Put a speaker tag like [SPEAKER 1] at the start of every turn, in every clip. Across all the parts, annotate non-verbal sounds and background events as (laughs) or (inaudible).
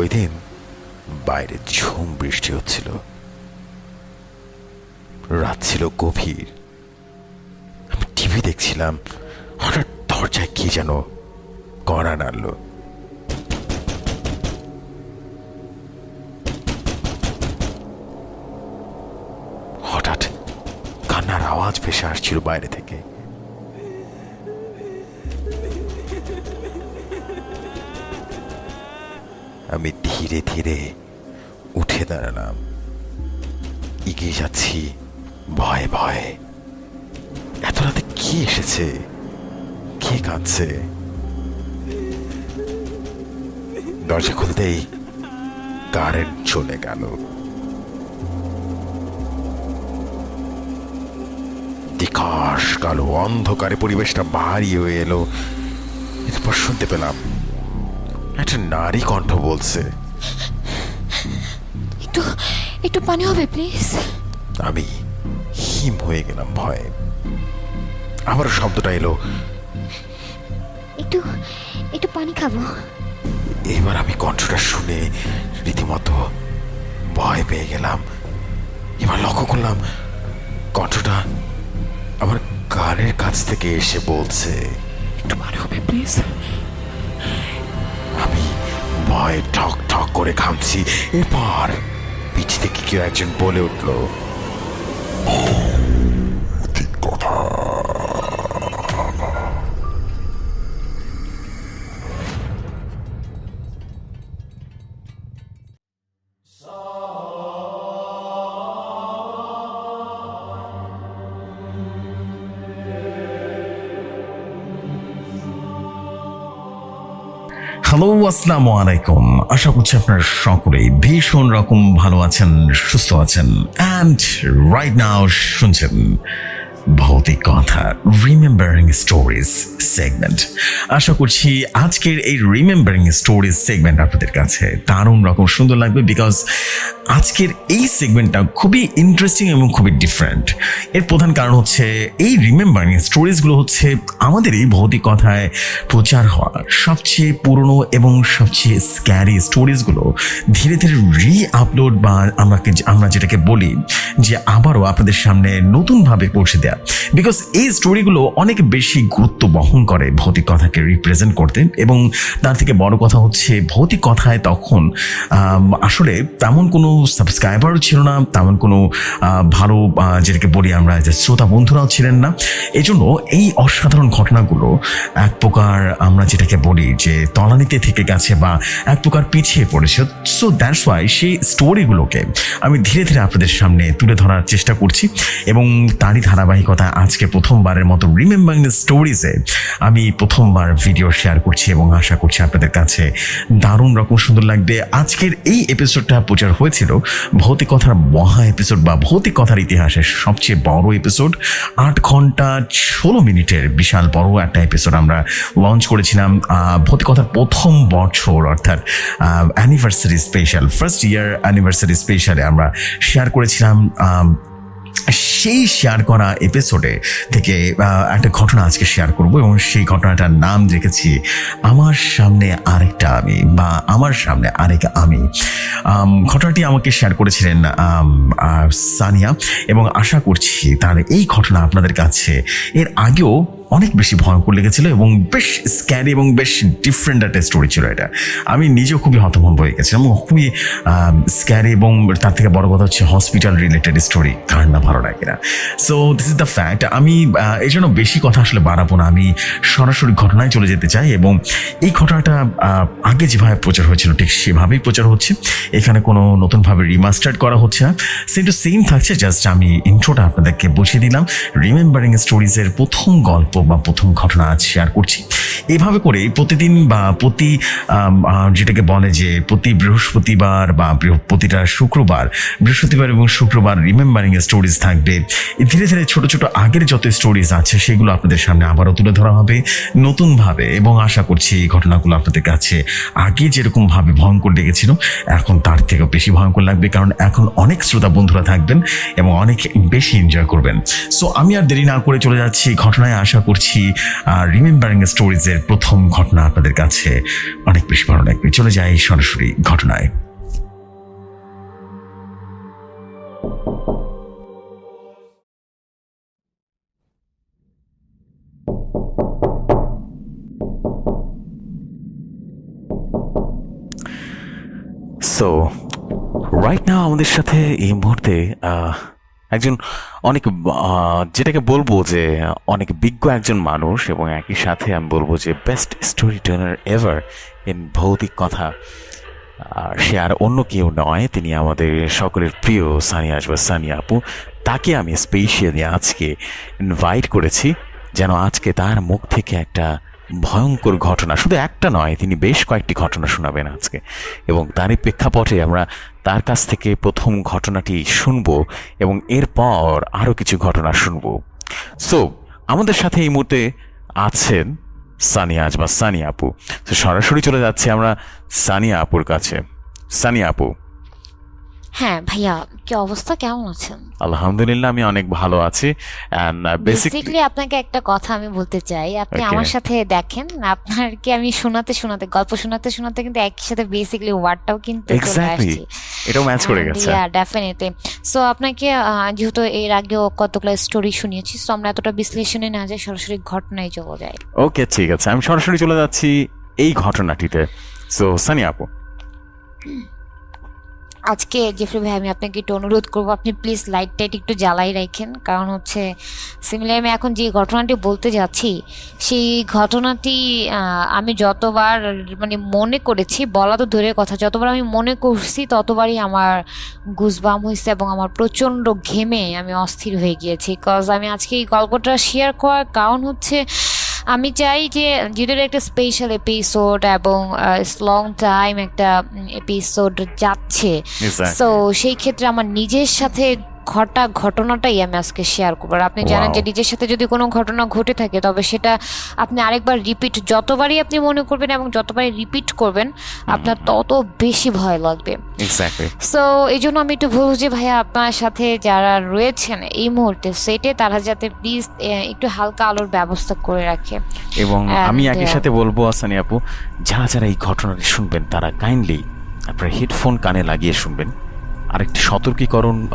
[SPEAKER 1] ওই দিন বাইরে ঝুম বৃষ্টি হচ্ছিল। রাত ছিল গভীর। আমি টিভি দেখছিলাম, হঠাৎ দরজায় কি যেন কড়া নাড়লো। হঠাৎ কান্নার আওয়াজ ভেসে আসছিল বাইরে থেকে। আমি ধীরে ধীরে উঠে দাঁড়ালাম। এগিয়ে যাচ্ছি, ভয়ে ভয়ে। এত রাতে কি এসেছে? কে কাঁদছে? দরজা খুলতেই কারেন্ট চলে গেল। দিকাশ কালো অন্ধকারে পরিবেশটা ভারী হয়ে এলো। এরপর শুনতে পেলাম একটা নারী কণ্ঠ বলছে।
[SPEAKER 2] একটু একটু পানি হবে প্লিজ।
[SPEAKER 1] আমি হিম হয়ে গেলাম ভয়ে। আবারও শব্দটা এলো।
[SPEAKER 2] একটু একটু পানি খাব।
[SPEAKER 1] এবার আমি কণ্ঠটা শুনে রীতিমতো ভয় পেয়ে গেলাম। এবার লক্ষ্য করলাম কণ্ঠটা আমার কানের কাছ থেকে এসে বলছে
[SPEAKER 3] একটু পানি হবে প্লিজ।
[SPEAKER 1] ভয়ে ঠক ঠক করে ঘামছি। এবার পিছ থেকে কেউ একজন বলে উঠল
[SPEAKER 4] হ্যালো, আসসালাম আলাইকুম। আশা করছি আপনারা সকলেই ভীষণ রকম ভালো আছেন, সুস্থ আছেন অ্যান্ড রাইট নাও শুনছেন ভৌতিক কথা রিমেম্বারিং স্টোরিজ সেগমেন্ট আশা করছি আজকের এই রিমেম্বারিং স্টোরিজ সেগমেন্ট আপনাদের কাছে দারুণ রকম সুন্দর লাগবে বিকজ আজকের এই সেগমেন্টটা খুবই ইন্টারেস্টিং এবং খুবই ডিফারেন্ট এর প্রধান কারণ হচ্ছে এই রিমেম্বারিং স্টোরিজগুলো হচ্ছে আমাদের এই ভৌতিক কথায় প্রচার হওয়া সবচেয়ে পুরনো এবং সবচেয়ে স্ক্যারি স্টোরিজগুলো ধীরে ধীরে রি আপলোড বা আমাকে আমরা যেটাকে বলি যে আবারও আপনাদের সামনে নতুনভাবে পৌঁছে দেওয়া বিকজ এই স্টোরিগুলো অনেক বেশি গুরুত্ব বহন করে ভৌতিক কথাকে রিপ্রেজেন্ট করতে এবং তার থেকে বড় কথা হচ্ছে ভৌতিক কথায় তখন আসলে তেমন কোনো সাবস্ক্রাইবারও ছিল না, তেমন কোনো ভালো যেটাকে বলি আমরা যে শ্রোতা বন্ধুরাও ছিলেন না। এই জন্য এই অসাধারণ ঘটনাগুলো এক প্রকার আমরা যেটাকে বলি যে তলানিতে থেকে গেছে বা এক প্রকার পিছিয়ে পড়েছে। সো দ্যাটস ওয়াই সেই স্টোরিগুলোকে আমি ধীরে ধীরে আপনাদের সামনে তুলে ধরার চেষ্টা করছি এবং তারই ধারাবাহিকতা আজকে প্রথমবারের মতো রিমেম্বারিং দ্য স্টোরিজে আমি প্রথমবার ভিডিও শেয়ার করছি এবং আশা করছি আপনাদের কাছে দারুণ রকম সুন্দর লাগবে। আজকের এই এপিসোডটা প্রচার হয়েছিল ভৌতিক কথার মহা এপিসোড বা ভৌতিক কথার ইতিহাসের সবচেয়ে বড় এপিসোড আট ঘণ্টা ষোলো মিনিটের বিশাল বড় একটা এপিসোড আমরা লঞ্চ করেছিলাম ভৌতিকথার ভৌতিক কথার প্রথম বছর অর্থাৎ anniversary special first year anniversary স্পেশালে আমরা শেয়ার করেছিলাম সেই শেয়ার করা এপিসোডে থেকে একটা ঘটনা আজকে শেয়ার করব এবং সেই ঘটনাটার নাম রেখেছি আমার সামনে আরেকটা আমি বা, আমার সামনে আরেক আমি ঘটনাটি আমাকে শেয়ার করেছিলেন সানিয়া এবং আশা করছি তার এই ঘটনা আপনাদের কাছে, এর আগেও অনেক বেশি ভয়ঙ্কর লেগেছিল এবং বেশ স্ক্যারি এবং বেশ ডিফারেন্ট একটা স্টোরি ছিল এটা। আমি নিজেও খুবই হতভম্ব হয়ে গেছিলাম খুবই স্ক্যারি এবং তার থেকে বড় কথা হচ্ছে হসপিটাল রিলেটেড স্টোরি কার না ভালো লাগে না। So this is the fact আমি এই জন্য বেশি কথা আসলে বাড়াবো না। আমি সরাসরি ঘটনায় চলে যেতে চাই এবং এই ঘটনাটা আগে যেভাবে প্রচার হয়েছিল ঠিক সেভাবেই প্রচার হচ্ছে। এখানে কোনো নতুনভাবে রিমাস্টার্ড করা হচ্ছে না। সেম টু সেম থাকছে জাস্ট আমি ইন্ট্রোটা আপনাদেরকে বুঝিয়ে দিলাম। রিমেম্বারিং স্টোরিজের প্রথম গল্প বা প্রথম ঘটনা শেয়ার করছি। এভাবে করে প্রতিদিন বা প্রতি যেটাকে বলে যে প্রতি বৃহস্পতিবার বা প্রতিটা শুক্রবার, বৃহস্পতিবার এবং শুক্রবার রিমেম্বারিং স্টোরিজ থাকবে। ধীরে ধীরে ছোট ছোট আগের যত স্টোরিজ আছে সেগুলো আপনাদের সামনে আবারও তুলে ধরা হবে নতুনভাবে এবং আশা করছি এই ঘটনাগুলো আপনাদের কাছে আগে যেরকমভাবে ভয়ঙ্কর লেগেছিল, এখন তার থেকেও বেশি ভয়ঙ্কর লাগবে কারণ এখন অনেক শ্রোতা বন্ধুরা থাকবেন এবং অনেক বেশি এনজয় করবেন। সো আমি আর দেরি না করে চলে যাচ্ছি ঘটনায়। আশা করছি রিমেম্বারিং স্টোরিজের প্রথম ঘটনা আপনাদের কাছে অনেক বেশি ভালো লাগবে। চলে যাই সরাসরি ঘটনায়।
[SPEAKER 1] সো রাইট নাও আমাদের সাথে এই মুহূর্তে একজন অনেক যেটাকে বলব যে অনেক বিজ্ঞ একজন মানুষ এবং একই সাথে আমি বলব যে best storyteller ever in ভৌতিক কথা। আর সে আর অন্য কেউ নয়, তিনি আমাদের সকলের প্রিয় সানিয়া আসবা সানিয়া আপু। তাকে আমি স্পেশালি আজকে ইনভাইট করেছি, যেন আজকে তার মুখ থেকে একটা ভয়ঙ্কর ঘটনা। শুধু একটা নয়, তিনি বেশ কয়েকটি ঘটনা শোনাবেন আজকে। এবং তারই প্রেক্ষাপটে আমরা তার কাছ থেকে প্রথম ঘটনাটি শুনব এবং এরপর আরও কিছু ঘটনা শুনব। সো আমাদের সাথে এই মুহূর্তে আছেন সানিয়া আজ বা সানিয়া আপু। সরাসরি চলে যাচ্ছে আমরা সানিয়া আপুর কাছে। সানিয়া আপু
[SPEAKER 2] হ্যাঁ ভাইয়া কি অবস্থা? কেমন আছেন?
[SPEAKER 1] আলহামদুলিল্লাহ আমি অনেক ভালো আছি।
[SPEAKER 2] বেসিক্যালি আপনাকে একটা কথা আমি বলতে চাই। আপনি আমার সাথে দেখেন আপনার কি আমি শোনাতে শোনাতে গল্প শোনাতে শোনাতে কিন্তু একই সাথে বেসিক্যালি ওয়ার্ডটাও কিন্তু চলে আসছে।
[SPEAKER 1] ম্যাচ করে গেছে।
[SPEAKER 2] ডেফিনেটলি সো আপনাকে যেহেতু এর আগেও কতগুলো স্টোরি শুনিয়েছি সো আমরা এতটা বিশ্লেষণে না যাই সরাসরি ঘটনায় চলে যাই।
[SPEAKER 1] ওকে ঠিক আছে। আমি সরাসরি চলে যাচ্ছি এই ঘটনাটিতে। সো সানিয়া আপু। (clears throat)
[SPEAKER 2] আজকে জেফরি ভাই, আমি আপনাকে একটু অনুরোধ করব, আপনি প্লিজ লাইট টাইট একটু জ্বালাই রাখেন। কারণ হচ্ছে সিমিলার আমি এখন যে ঘটনাটি বলতে যাচ্ছি, সেই ঘটনাটি আমি যতবার মানে মনে করেছি, বলা তো দূরের কথা, যতবার আমি মনে করছি, ততবারই আমার গুজবাম হয়েছে এবং আমার প্রচণ্ড ঘেমে আমি অস্থির হয়ে গিয়েছি। কজ আমি আজকে এই গল্পটা শেয়ার করার কারণ হচ্ছে আমি চাই যে যেহেতু একটা স্পেশাল এপিসোড এবং লং টাইম একটা এপিসোড যাচ্ছে।
[SPEAKER 1] তো
[SPEAKER 2] সো সেই ক্ষেত্রে আমার নিজের সাথে ঘটা ঘটনাটাই আমি আজকে শেয়ার করব। আর আপনি জানেন যে নিজের সাথে যদি কোনো ঘটনা ঘটে থাকে তবে সেটা আপনি আরেকবার রিপিট যতবারই আপনি মনে করবেন এবং যতবারই রিপিট করবেন আপনার তত বেশি ভয় লাগবে। সো এই জন্য আমি একটু বলব যে ভাইয়া আপনার সাথে যারা রয়েছেন এই মুহূর্তে সেটে তারা যাতে প্লিজ একটু হালকা আলোর ব্যবস্থা করে রাখে।
[SPEAKER 1] এবং আমি একই সাথে বলব সানি আপু যারা যারা এই ঘটনাটি শুনবেন তারা কাইন্ডলি আপনার হেডফোন কানে লাগিয়ে শুনবেন। আরেকটি সতর্কীকরণ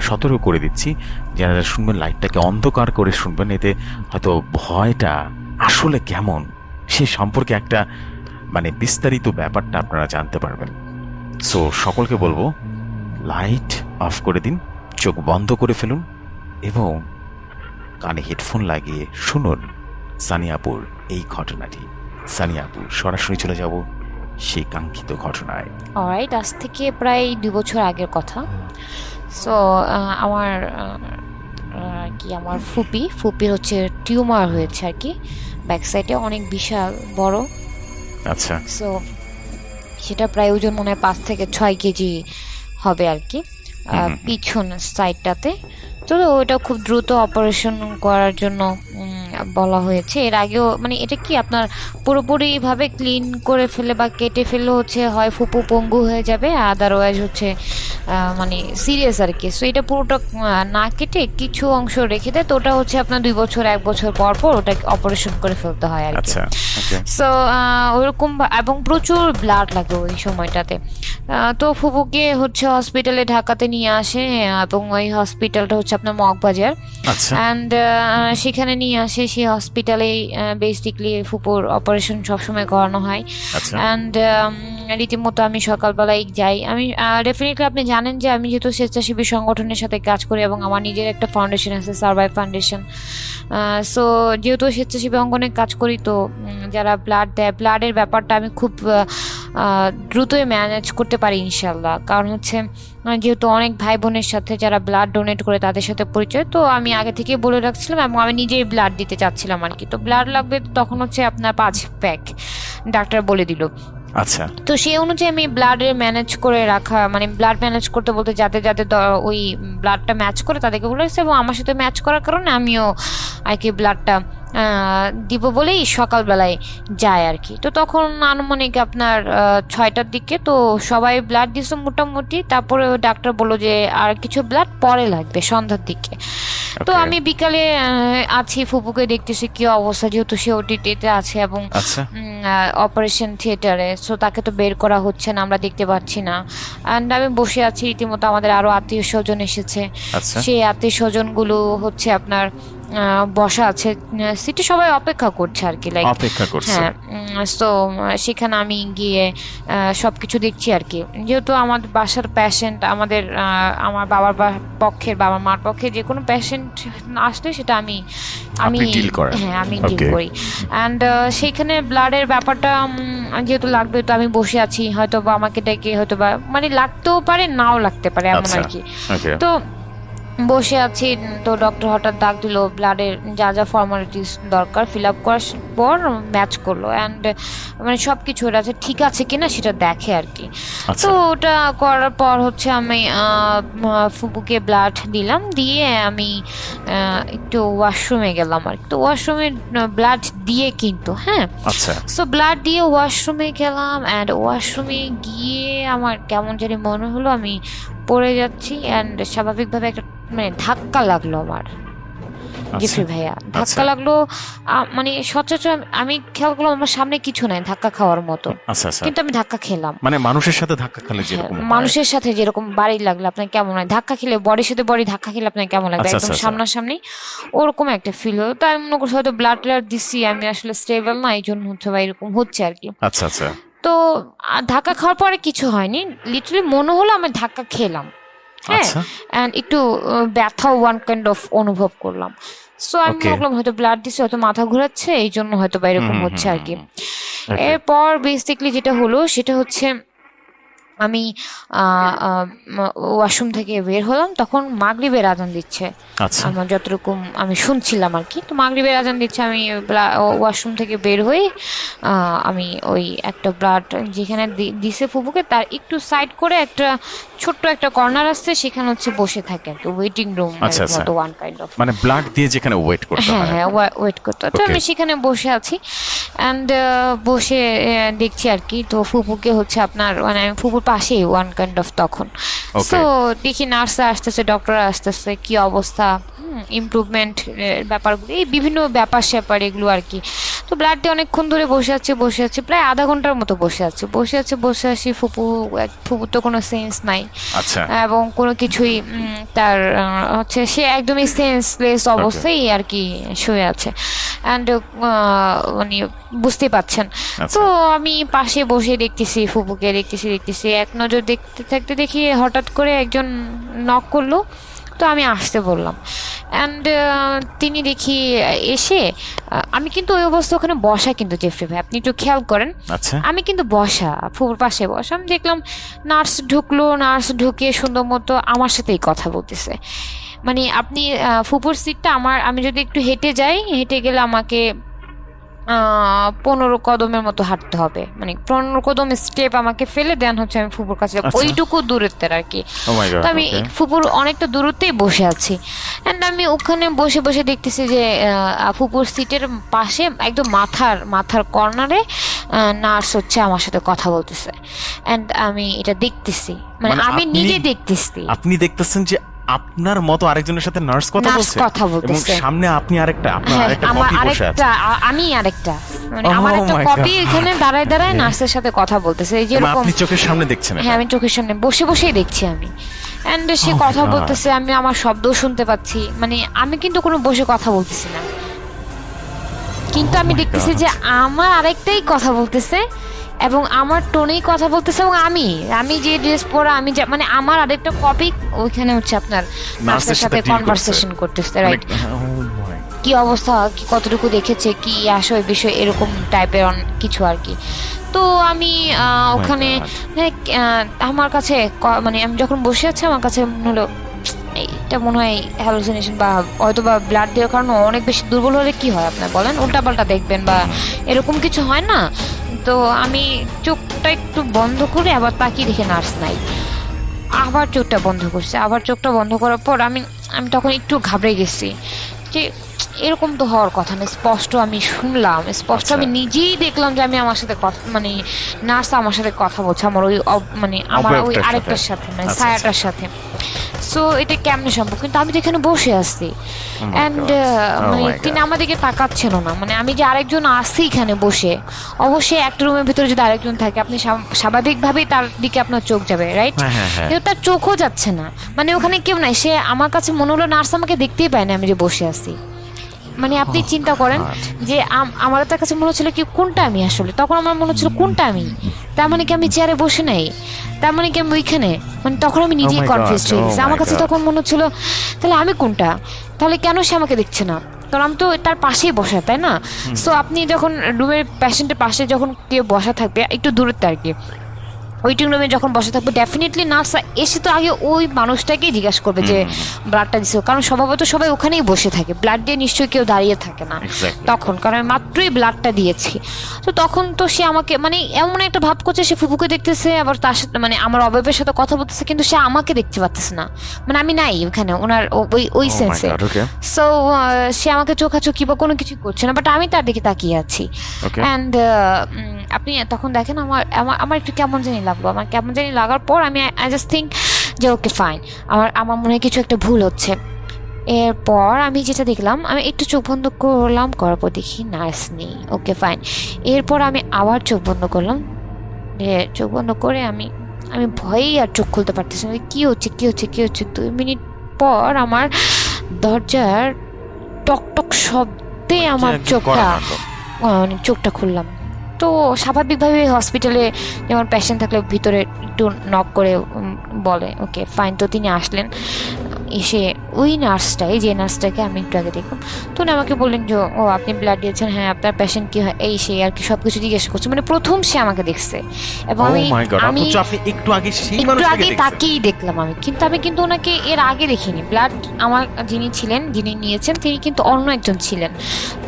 [SPEAKER 1] সতর্ক করে দিচ্ছি। যারা শুনবেন, লাইটটাকে অন্ধকার করে শুনবেন, এতে হয়তো ভয়টা আসলে কেমন, সে সম্পর্কে একটা মানে বিস্তারিত ব্যাপারটা আপনারা জানতে পারবেন। সো, সকলকে বলব, লাইট অফ করে দিন, চোখ বন্ধ করে ফেলুন এবং কানে হেডফোন লাগিয়ে শুনুন সানিয়াপুর এই ঘটনাটি। সানিয়াপুর, সরাসরি চলে যাব। সেই কাঙ্ক্ষিত ঘটনায়।
[SPEAKER 2] অলরাইট আজ থেকে প্রায় দু বছর আগের কথা। সো আমার কি আমার ফুপি ফুপির হচ্ছে টিউমার হয়েছে আর কি। ব্যাক সাইডে অনেক বিশাল বড়।
[SPEAKER 1] আচ্ছা।
[SPEAKER 2] সো সেটা প্রায় ওজন মনে হয় পাঁচ থেকে ছয় কেজি হবে আর কি। পিছন সাইডটাতে তো ওটা খুব দ্রুত অপারেশন করার জন্য বলা হয়েছে। এর আগেও মানে এটা কি আপনার পুরোপুরিভাবে ক্লিন করে ফেলে বা কেটে ফেলে হচ্ছে হয় ফুপু পঙ্গু হয়ে যাবে? আদারওয়াইজ হচ্ছে মানে সিরিয়াস আর কি। সো এটা পুরোটা না কেটে কিছু অংশ রেখে দেয় তো ওটা হচ্ছে আপনার দুই বছর এক বছর পর পর ওটা অপারেশন করে ফেলতে হয় আর কি।
[SPEAKER 1] আচ্ছা
[SPEAKER 2] সো ওরকম ভা- এবং প্রচুর ব্লাড লাগে ওই সময়টাতে। তো ফুপুকে হচ্ছে হসপিটালে ঢাকাতে নিয়ে আসে এবং ওই হসপিটালটা হচ্ছে আপনার মগবাজার।
[SPEAKER 1] আচ্ছা।
[SPEAKER 2] অ্যান্ড সেখানে নিয়ে আসে সেই হসপিটালে বেসিকলি ফুপুর অপারেশন সবসময় করানো হয়।
[SPEAKER 1] আচ্ছা।
[SPEAKER 2] অ্যান্ড রীতিমতো আমি সকালবেলায় যাই। আমি ডেফিনেটলি আপনি জানেন যে আমি যেহেতু স্বেচ্ছাসেবী সংগঠনের সাথে কাজ করি এবং আমার নিজের একটা ফাউন্ডেশন আছে সার্ভাইভ ফাউন্ডেশন সো যেহেতু স্বেচ্ছাসেবী অঙ্গনে কাজ করি তো যারা ব্লাড দেয় ব্লাডের ব্যাপারটা আমি খুব দ্রুতই ম্যানেজ করতে পারি ইনশাল্লাহ কারণ হচ্ছে যেহেতু অনেক ভাই বোনের সাথে যারা ব্লাড ডোনেট করে তাদের সাথে পরিচয় তো আমি আগে থেকে বলে রাখছিলাম এবং আমি নিজেই ব্লাড দিতে চাচ্ছিলাম আর কি তো ব্লাড লাগবে তখন হচ্ছে আপনার পাঁচ প্যাক ডাক্তার বলে দিল।
[SPEAKER 1] আচ্ছা।
[SPEAKER 2] তো সেই অনুযায়ী আমি ব্লাডের ম্যানেজ করে রাখা মানে ব্লাড ম্যানেজ করতে বলতে যাতে যাতে ওই ব্লাডটা ম্যাচ করে তাদেরকে বলেছে এবং আমার সাথে ম্যাচ করার কারণে আমিও আর কি ব্লাডটা দিব বলেই সকালবেলায় যায় আর কি। তো তখন আনুমানিক আপনার ছয়টার দিকে তো সবাই ব্লাড দিছে মোটামুটি তারপরে ডাক্তার বলল যে আর কিছু ব্লাড পরে লাগবে সন্ধ্যার দিকে। তো আমি বিকালে আছি ফুপুকে দেখতেছি কি অবস্থা যেহেতু সে ওটিটিতে আছে এবং অপারেশন থিয়েটারে সো তাকে তো বের করা হচ্ছে না আমরা দেখতে পাচ্ছি না। অ্যান্ড আমি বসে আছি রীতিমতো আমাদের আরও আত্মীয় স্বজন এসেছে।
[SPEAKER 1] আচ্ছা।
[SPEAKER 2] সেই আত্মীয় স্বজনগুলো হচ্ছে আপনার বসা আছে। সিটি সবাই অপেক্ষা করছে আর কি লাইক
[SPEAKER 1] অপেক্ষা করছে।
[SPEAKER 2] হ্যাঁ তো সেখানে আমি গিয়ে সব কিছু দেখছি আর কি। যেহেতু আমার বাসার পেশেন্ট আমাদের আমার বাবার পক্ষের বাবা মার পক্ষে যে কোনো পেশেন্ট আসলে সেটা আমি আমি? হ্যাঁ আমি ডিল. করি। অ্যান্ড সেইখানে ব্লাডের ব্যাপারটা যেহেতু লাগবে তো আমি বসে আছি। হয়তো বা আমাকে ডেকে হয়তো বা মানে লাগতেও পারে নাও লাগতে পারে এমন
[SPEAKER 1] আচ্ছা
[SPEAKER 2] আর কি। তো বসে আছি তো ডক্টর হঠাৎ ডাক দিল ব্লাডের যা যা ফর্মালিটিস দরকার ফিল আপ করার পর ম্যাচ করল অ্যান্ড মানে সব কিছু ওটা আছে ঠিক আছে কিনা সেটা দেখে আর কি।
[SPEAKER 1] আচ্ছা।
[SPEAKER 2] তো ওটা করার পর হচ্ছে আমি ফুপুকে ব্লাড দিলাম দিয়ে আমি একটু ওয়াশরুমে গেলাম আর তো ওয়াশরুমে ব্লাড দিয়ে কিন্তু হ্যাঁ?
[SPEAKER 1] আচ্ছা।
[SPEAKER 2] সো ব্লাড দিয়ে ওয়াশরুমে গেলাম অ্যান্ড ওয়াশরুমে গিয়ে আমার কেমন জানি মনে হলো আমি পড়ে যাচ্ছি অ্যান্ড স্বাভাবিকভাবে একটা মানে ধাক্কা লাগল আমার। জিফরি ভাইয়া ধাক্কা
[SPEAKER 1] আচ্ছা।
[SPEAKER 2] লাগল মানে সচরাচর আমি- খেয়াল করলাম আমার সামনে কিছু নাই ধাক্কা খাওয়ার মতো।
[SPEAKER 1] আচ্ছা আচ্ছা।
[SPEAKER 2] কিন্তু আমি ধাক্কা খেলাম।
[SPEAKER 1] মানে মানুষের সাথে ধাক্কা খেলে
[SPEAKER 2] হ্যাঁ,
[SPEAKER 1] যেরকম
[SPEAKER 2] মানুষের সাথে যেরকম বাড়ি লাগল আপনার কেমন হয়? ধাক্কা খেলে বডির সাথে বডি ধাক্কা খেলে আপনার কেমন লাগবে?
[SPEAKER 1] আচ্ছা,
[SPEAKER 2] একদম
[SPEAKER 1] আচ্ছা, আচ্ছা।
[SPEAKER 2] সামনাসামনি ওরকম একটা ফিল হলো। তাই আমি মনে করছি হয়তো ব্লাড ট্লাড দিচ্ছি আমি আসলে স্টেবল না এই জন্য হচ্ছে বা এরকম হচ্ছে আর কি।
[SPEAKER 1] আচ্ছা আচ্ছা।
[SPEAKER 2] তো ধাক্কা খাওয়ার পরে কিছু হয়নি। লিটারালি মনে হলো আমি ধাক্কা খেলাম। হ্যাঁ?
[SPEAKER 1] আচ্ছা।
[SPEAKER 2] অ্যান্ড একটু ব্যথা ওয়ান কাইন্ড অফ অনুভব করলাম। সো আমি ভাবলাম হয়তো ব্লাড দিচ্ছে হয়তো মাথা ঘোরাচ্ছে এই জন্য হয়তো বা এরকম হচ্ছে আর কি। এরপর বেসিকলি যেটা হলো সেটা হচ্ছে আমি ওয়াশরুম থেকে বের হলাম তখন মাগরিবের আজান দিচ্ছে।
[SPEAKER 1] আচ্ছা।
[SPEAKER 2] আমার যতটুকু আমি শুনছিলাম আর কি। তো মাগরিবের আজান দিচ্ছে আমি ওয়াশরুম থেকে বের হয়ে আমি ওই একটা ব্লাড যেখানে দিছে ফুপুকে তার একটু সাইড করে একটা ছোট্ট একটা কর্নার আসছে সেখানে হচ্ছে বসে থাকে একটা ওয়েটিং রুম। মতো ওয়ান কাইন্ড অফ
[SPEAKER 1] মানে ব্লাড দিয়ে যেখানে ওয়েট করতে
[SPEAKER 2] হ্যাঁ।
[SPEAKER 1] হয়
[SPEAKER 2] ওয়েট করতে হয়। তো আমি সেখানে বসে আছি। অ্যান্ড বসে দেখছি আর কি। তো ফুপুকে হচ্ছে আপনার মানে ফুপুর পাশেই ওয়ান কাইন্ড অফ তখন।
[SPEAKER 1] সো
[SPEAKER 2] তো দেখি নার্স আসতেছে ডক্টর আসতেছে কি অবস্থা? ইমপ্রুভমেন্ট ব্যাপারগুলো এই বিভিন্ন ব্যাপার স্যাপার এগুলো আর কি। তো ব্লাড দিয়ে অনেকক্ষণ ধরে বসে আছে বসে আছে প্রায় আধা ঘণ্টার মতো বসে আছে। বসে আছে বসে আছি ফুপু ফুপুর তো কোনো সেন্স নাই।
[SPEAKER 1] আচ্ছা।
[SPEAKER 2] এবং কোনো কিছুই তার হচ্ছে সে একদমই সেন্সলেস অবস্থায় আর কি শুয়ে আছে। অ্যান্ড মানে বুঝতে পাচ্ছেন
[SPEAKER 1] আচ্ছা।
[SPEAKER 2] তো আমি পাশে বসে দেখতেছি ফুপুকে দেখতেছি দেখতেছি। এক নজর দেখতে থাকতে দেখি হঠাৎ করে একজন নক করল। তো আমি আসতে বললাম। অ্যান্ড তিনি দেখি এসে আমি কিন্তু ওই অবস্থা ওখানে বসা কিন্তু জেফরি ভাই আপনি একটু খেয়াল করেন।
[SPEAKER 1] আচ্ছা।
[SPEAKER 2] আমি কিন্তু বসা ফুপুর পাশে বসা। আমি দেখলাম নার্স ঢুকলো নার্স ঢুকে সুন্দর মতো আমার সাথেই কথা বলতেছে। মানে আপনি ফুপুর সিটটা আমার আমি যদি একটু হেঁটে যাই হেঁটে গেলে আমাকে পনেরো কদমের মতো হাঁটতে হবে। মানে পনেরো কদম স্টেপ আমাকে ফেলে দেন হচ্ছে আমি ফুপুর কাছে।
[SPEAKER 1] আচ্ছা।
[SPEAKER 2] ওইটুকু দূরত্বের আর কি।
[SPEAKER 1] ও
[SPEAKER 2] তো আমি ফুপুর অনেকটা দূরত্বেই বসে আছি। অ্যান্ড আমি ওখানে বসে বসে দেখতেছি যে ফুপুর সিটের পাশে একদম মাথার মাথার কর্নারে নার্স হচ্ছে আমার সাথে কথা বলতেছে। অ্যান্ড আমি এটা দেখতেছি। মানে
[SPEAKER 1] মানে
[SPEAKER 2] আমি নিজে দেখতেছি।
[SPEAKER 1] আপনি দেখতেছেন যে আপনার মতো আরেকজনের সাথে নার্স কথা বলছে?
[SPEAKER 2] কথা
[SPEAKER 1] এবং
[SPEAKER 2] বলতেছে।
[SPEAKER 1] সামনে আপনি আরেকটা আপনার
[SPEAKER 2] হ্যাঁ
[SPEAKER 1] আরেকটা
[SPEAKER 2] আমার
[SPEAKER 1] কপি বসে আছে।
[SPEAKER 2] আরেকটা আ- আমি আরেকটা। মানে
[SPEAKER 1] Oh
[SPEAKER 2] আমার একটা
[SPEAKER 1] my
[SPEAKER 2] কপি এখানে দাঁড়ায় দাঁড়ায় নার্সের সাথে কথা বলতেছে। এই
[SPEAKER 1] এবং
[SPEAKER 2] যেরকম
[SPEAKER 1] আপনি চোখের সামনে দেখছেন এটা।
[SPEAKER 2] হ্যাঁ আমি চোখের সামনে বসে বসেই দেখছি আমি। অ্যান্ড সে
[SPEAKER 1] Oh my
[SPEAKER 2] কথা
[SPEAKER 1] God.
[SPEAKER 2] বলতেছে আমি আমার শব্দ শুনতে পাচ্ছি। মানে আমি কিন্তু কোনো বসে কথা বলতেছি না। কিন্তু আমি
[SPEAKER 1] Oh my
[SPEAKER 2] দেখতেছি
[SPEAKER 1] God.
[SPEAKER 2] যে আমার আরেকটাই কথা বলতেছে। এবং আমার টোনেই কথা বলতেছে এবং আমি আমি যে ড্রেস পরা আমি যা- মানে আমার আরেকটা কপি ওইখানে হচ্ছে আপনার নার্সের সাথে কনভারসেশন করতেছে রাইট
[SPEAKER 1] মানে- Oh
[SPEAKER 2] কি অবস্থা কি কতটুকু দেখেছে কি আসলে বিষয় এরকম টাইপের কিছু আর কি। তো আমি ওখানে হ্যাঁ, আমার কাছে মানে আমি যখন বসে আছি আমার কাছে মনে হলো এটা মনে হয় হ্যালোসিনেশন বা হয়তো বা ব্লাড দেওয়ার কারণে অনেক বেশি দুর্বল হলে কি হয় আপনার বলেন? উল্টাপাল্টা দেখবেন বা এরকম কিছু হয় না? তো আমি চোখটা একটু বন্ধ করে আবার তাকিয়ে দেখে নার্স নাই। আবার চোখটা বন্ধ করছে। আবার চোখটা বন্ধ করার পর আমি আমি তখন একটু ঘাবড়ে গেছি যে এরকম তো হওয়ার কথা না। স্পষ্ট আমি শুনলাম। স্পষ্ট
[SPEAKER 1] আচ্ছা।
[SPEAKER 2] আমি নিজেই দেখলাম যে আমি আমার সাথে কথা মানে নার্স আমার সাথে কথা বলছে। আমার ওই মানে আমার ওই আরেকটার
[SPEAKER 1] সাথে।
[SPEAKER 2] মানে
[SPEAKER 1] আচ্ছা,
[SPEAKER 2] ছায়াটার সাথে। সো এটা কেমনে সম্ভব? কিন্তু আমি তো এখানে বসে আছি। অ্যান্ড মানে
[SPEAKER 1] my
[SPEAKER 2] তিনি আমাদেরকে তাকাচ্ছিল না। মানে আমি যে আরেকজন আছি এখানে বসে অবশ্যই একটা রুমের ভিতরে যদি আরেকজন থাকে আপনি স্বাভ- স্বাভাবিকভাবেই তার দিকে আপনার চোখ যাবে রাইট
[SPEAKER 1] হ্যাঁ, হ্যাঁ, হ্যাঁ।
[SPEAKER 2] কিন্তু তার চোখও যাচ্ছে না। মানে ওখানে কেউ নাই। সে আমার কাছে মনে হলো নার্স আমাকে দেখতেই পায় না আমি যে বসে আছি। মানে আপনি চিন্তা করেন যে আম- আমার তার কাছে মনে হচ্ছিল কি কোনটা আমি আসলে? তখন আমার মনে হচ্ছিল কোনটা আমি? তার মানে কি আমি চেয়ারে বসে নাই? তার মানে কি আমি ওইখানে? মানে তখন আমি নিজেই কনফিউজ হয়ে
[SPEAKER 1] oh
[SPEAKER 2] গেছি আমার কাছে তখন মনে হচ্ছিল তাহলে আমি কোনটা? তাহলে কেন সে আমাকে দেখছে না? কারণ আমি তো তার পাশেই বসা তাই না? সো আপনি যখন রুমের প্যাশেন্টের পাশে যখন কেউ বসা থাকবে একটু দূরত্বে আর কি। ওয়েটিং রুমে যখন বসে থাকব ডেফিনেটলি নার্স এসে তো আগে ওই মানুষটাকেই জিজ্ঞাসা করবে যে ব্লাডটা দিছে। কারণ স্বভাবত সবাই ওখানেই বসে থাকে। ব্লাড দিয়ে নিশ্চয়ই কেউ দাঁড়িয়ে থাকে না। তখন। কারণ আমি মাত্রই ব্লাডটা দিয়েছি। তো তখন তো সে আমাকে মানে এমন একটা ভাব করছে সে ফুপুকে দেখতেছে আবার তার সাথে মানে আমার অবয়বের সাথে কথা বলতেছে কিন্তু সে আমাকে দেখতে পাচ্ছে না। মানে আমি নাই ওখানে ওনার ওই ওই
[SPEAKER 1] Oh
[SPEAKER 2] সেন্সে সো সে আমাকে চোখাচোখি বা কোনো কিছু করছে না বাট আমি তার দিকে তাকিয়ে আছি। অ্যান্ড আপনি তখন দেখেন আমার আমার আমার একটু কেমন জানি লাগল। আমার কেমন জানি লাগার পর আমি আই জাস্ট থিঙ্ক যে ওকে ফাইন আমার আমার মনে হয় কিছু একটা ভুল হচ্ছে। এরপর আমি যেটা দেখলাম আমি একটু চোখ বন্ধ করলাম করার পর দেখি নার্স নেই। ওকে ফাইন এরপর আমি আবার চোখ বন্ধ করলাম। চোখ বন্ধ করে আমি আমি ভয়েই আর চোখ খুলতে পারতেছি না। কী হচ্ছে কী হচ্ছে কী হচ্ছে? দুই মিনিট পর আমার দরজার টক টক শব্দে আমার চোখটা মানে চোখটা খুললাম। তো স্বাভাবিকভাবে হসপিটালে যেমন পেশেন্ট থাকলে ভিতরে একটু নক করে বলে ওকে ফাইন তো তিনি আসলেন। এসে ওই নার্সটাই যে নার্সটাকে আমি একটু আগে দেখলাম তো উনি আমাকে বললেন যে ও আপনি ব্লাড দিয়েছেন হ্যাঁ আপনার পেশেন্ট কি হয়? এই সেই আর কি সব কিছু জিজ্ঞেস করছে। মানে প্রথম সে আমাকে দেখছে। এবং
[SPEAKER 1] Oh
[SPEAKER 2] আমি আমি
[SPEAKER 1] একটু আগে সেই
[SPEAKER 2] একটু আগে। তাকেই দেখলাম আমি। কিন্তু আমি কিন্তু ওনাকে এর আগে দেখিনি। ব্লাড আমার যিনি ছিলেন যিনি নিয়েছেন তিনি কিন্তু অন্য একজন ছিলেন।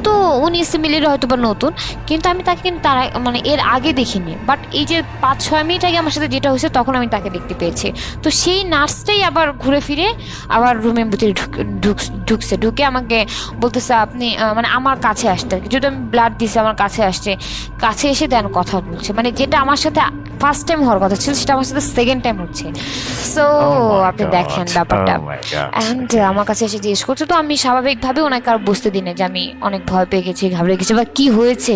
[SPEAKER 2] তো উনি সিমিলির হয়তো বা নতুন কিন্তু আমি তাকে কিন্তু তার মানে এর আগে দেখিনি। বাট এই যে পাঁচ ছয় মিনিট আগে আমার সাথে যেটা হয়েছে তখন আমি তাকে দেখতে পেয়েছি। তো সেই নার্সটাই আবার ঘুরে ফিরে আবার রুমের ভিতরে ঢুক- ঢুক- ঢুকছে। ঢুকে আমাকে বলতেছে, আপনি মানে আমার কাছে আসতে আর কি যদি আমি ব্লাড দিছি, আমার কাছে আসছে। কাছে এসে দেন কথা বলছে। মানে যেটা আমার সাথে ফার্স্ট টাইম হওয়ার কথা ছিল সেটা আমার সাথে সেকেন্ড টাইম হচ্ছে। সো
[SPEAKER 1] Oh
[SPEAKER 2] আপনি দেখেন ব্যাপারটা।
[SPEAKER 1] Oh
[SPEAKER 2] অ্যান্ড আমার কাছে এসে জিজ্ঞেস করছে তো আমি স্বাভাবিকভাবে ওনাকে আর বুঝতে দিই না যে আমি অনেক ভয় পেয়ে গেছি ঘাবড়ে গেছি বা কি হয়েছে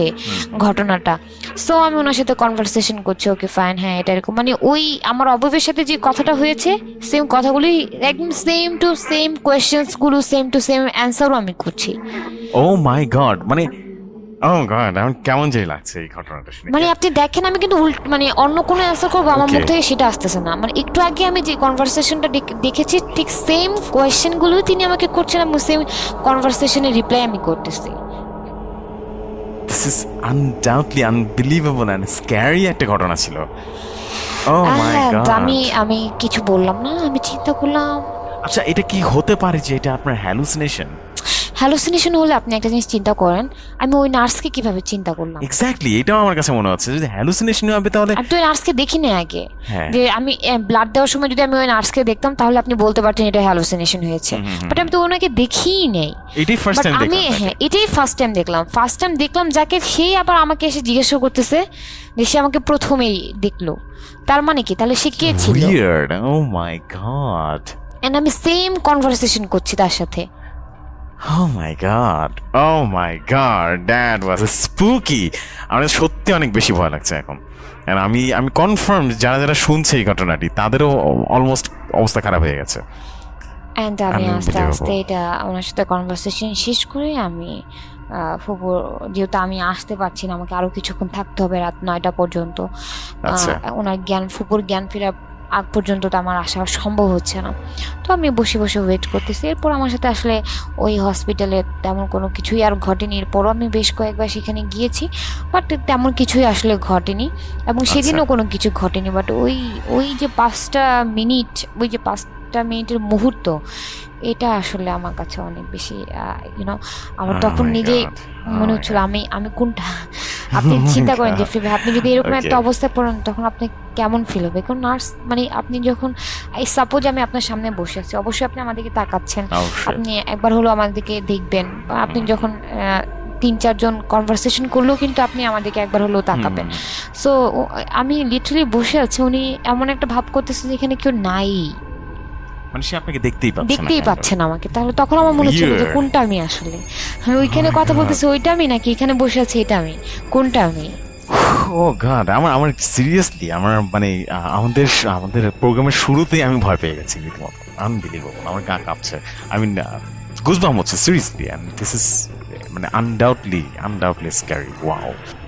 [SPEAKER 2] ঘটনাটা। সো আমি ওনার সাথে কনভারসেশন করছি ওকে ফাইন হ্যাঁ এটা এরকম। মানে ওই আমার অবয়বের সাথে যে কথাটা হয়েছে সেম কথাগুলি একদম সেম টু সেম কোয়েশ্চেন্সগুলো সেম টু সেম অ্যান্সারও আমি করছি।
[SPEAKER 1] ও মাই গড মানে ও গড আমার কেমন যে লাগছে এই ঘটনাটা শুনে।
[SPEAKER 2] মানে আপনি দেখেন আমি কিন্তু উল্ট মানে অন্য কোনো অ্যান্সার করব আমার. মুখ থেকে সেটা আসতেছে না। মানে একটু আগে আমি যে কনভারসেশনটা দেখেছি ঠিক সেম কোয়েশ্চেনগুলো তিনি আমাকে করছেন এবং সেম কনভারসেশনের রিপ্লাই আমি করতেছি।
[SPEAKER 1] This is undoubtedly unbelievable and scary একটা ঘটনা ছিল। ও মাই গড
[SPEAKER 2] আমি আমি কিছু বললাম না আমি চিন্তা করলাম।
[SPEAKER 1] আচ্ছা এটা কি হতে পারে যে এটা আপনার হ্যালুসিনেশন
[SPEAKER 2] হ্যালুসিনেশন হলে আপনি একটা জিনিস চিন্তা করেন আমি ওই নার্সকে কীভাবে চিন্তা করলাম?
[SPEAKER 1] এক্স্যাক্টলি এটাও আমার কাছে মনে হচ্ছে। যদি হ্যালুসিনেশন হবে তাহলে
[SPEAKER 2] আমি তো ওই নার্সকে দেখিনি আগে।
[SPEAKER 1] হ্যাঁ।
[SPEAKER 2] যে আমি ব্লাড দেওয়ার সময় যদি আমি ওই নার্সকে দেখতাম তাহলে আপনি বলতে পারতেন এটা হ্যালুসিনেশন হয়েছে। বাট আমি তো ওনাকে দেখিই নেই।
[SPEAKER 1] এটাই ফার্স্ট
[SPEAKER 2] But
[SPEAKER 1] টাইম
[SPEAKER 2] আমি
[SPEAKER 1] দেখলাম
[SPEAKER 2] হ্যাঁ এটাই ফার্স্ট টাইম দেখলাম। ফার্স্ট টাইম দেখলাম যাকে সেই আবার আমাকে এসে জিজ্ঞাসা করতেছে যে সে আমাকে প্রথমেই দেখল। তার মানে কি? তাহলে সে কে ছিল?
[SPEAKER 1] Weird oh my god
[SPEAKER 2] and আমি সেম কনভারসেশন করছি তার সাথে।
[SPEAKER 1] Oh my god. Oh my god. That was spooky. আমার সত্যি অনেক বেশি ভয় লাগছে এখন আর আমি আমি কনফার্ম যারা যারা শুনছে এই ঘটনাটি তাদেরও অলমোস্ট অবস্থা খারাপ হয়ে গেছে
[SPEAKER 2] অ্যান্ড আমি আস্তে. আস্তে এটা ওনার সাথে কনভারসেশন শেষ করে আমি আহ, ফুপু যেহেতু আমি আসতে পারছি না আমাকে আরও কিছুক্ষণ থাকতে হবে রাত নয়টা পর্যন্ত
[SPEAKER 1] আচ্ছা।
[SPEAKER 2] ওনার জ্ঞান ফুপুর জ্ঞান ফেরা আগ পর্যন্ত তো আমার আসা সম্ভব হচ্ছে না। তো আমি বসে বসে ওয়েট করতেছি। এরপর আমার সাথে আসলে ওই হসপিটালে তেমন কোনো কিছুই আর ঘটেনি। এরপরও আমি বেশ কয়েকবার সেখানে গিয়েছি বাট তেমন কিছুই আসলে ঘটেনি। এবং সেদিনও কোনো কিছু ঘটেনি বাট ওই ওই যে পাঁচটা মিনিট ওই যে পাঁচটা মিনিটের মুহূর্ত এটা আসলে আমার কাছে অনেক বেশি ইউনো আমার
[SPEAKER 1] Oh
[SPEAKER 2] তখন
[SPEAKER 1] my
[SPEAKER 2] নিজে
[SPEAKER 1] Oh
[SPEAKER 2] মনে হচ্ছিল আমি আমি কোনটা? আপনি চিন্তা (laughs) করেন যে ফিল আপনি যদি এরকম একটা অবস্থায় পড়েন তখন আপনি কেমন ফিল হবে? কারণ নার্স মানে আপনি যখন এই সাপোজ আমি আপনার সামনে বসে আছি অবশ্যই আপনি আমাদেরকে তাকাচ্ছেন। আপনি একবার হলো আমাদেরকে দেখবেন বা আপনি যখন তিন চারজন কনভারসেশন করলেও কিন্তু আপনি আমাদেরকে একবার হলেও তাকাবেন। সো আমি লিটারালি বসে আছি উনি এমন একটা ভাব করতেছে যেখানে কেউ নাই।
[SPEAKER 1] মানে সে আপনাকে দেখতেই পাচ্ছে না
[SPEAKER 2] দেখতেই
[SPEAKER 1] of।
[SPEAKER 2] পাচ্ছেন আমাকে। তাহলে তখন আমার মনে হচ্ছিল যে কোনটা আমি আসলে? আমি ওইখানে কথা বলতেছি ওইটা আমি নাকি? এখানে বসে আছি এটা আমি। কোনটা আমি?
[SPEAKER 1] ও গড আমার আমার সিরিয়াসলি আমার মানে আমাদের আমাদের প্রোগ্রামের শুরুতেই আমি ভয় পেয়ে গেছি রীতিমতো আনবিলিভেবল আমার গা কাঁপছে। আই মিন গুজবাম হচ্ছে সিরিয়াসলি এন্ড দিস ইজ মানে আনডাউটলি আনডাউটলি স্ক্যারি ওয়াও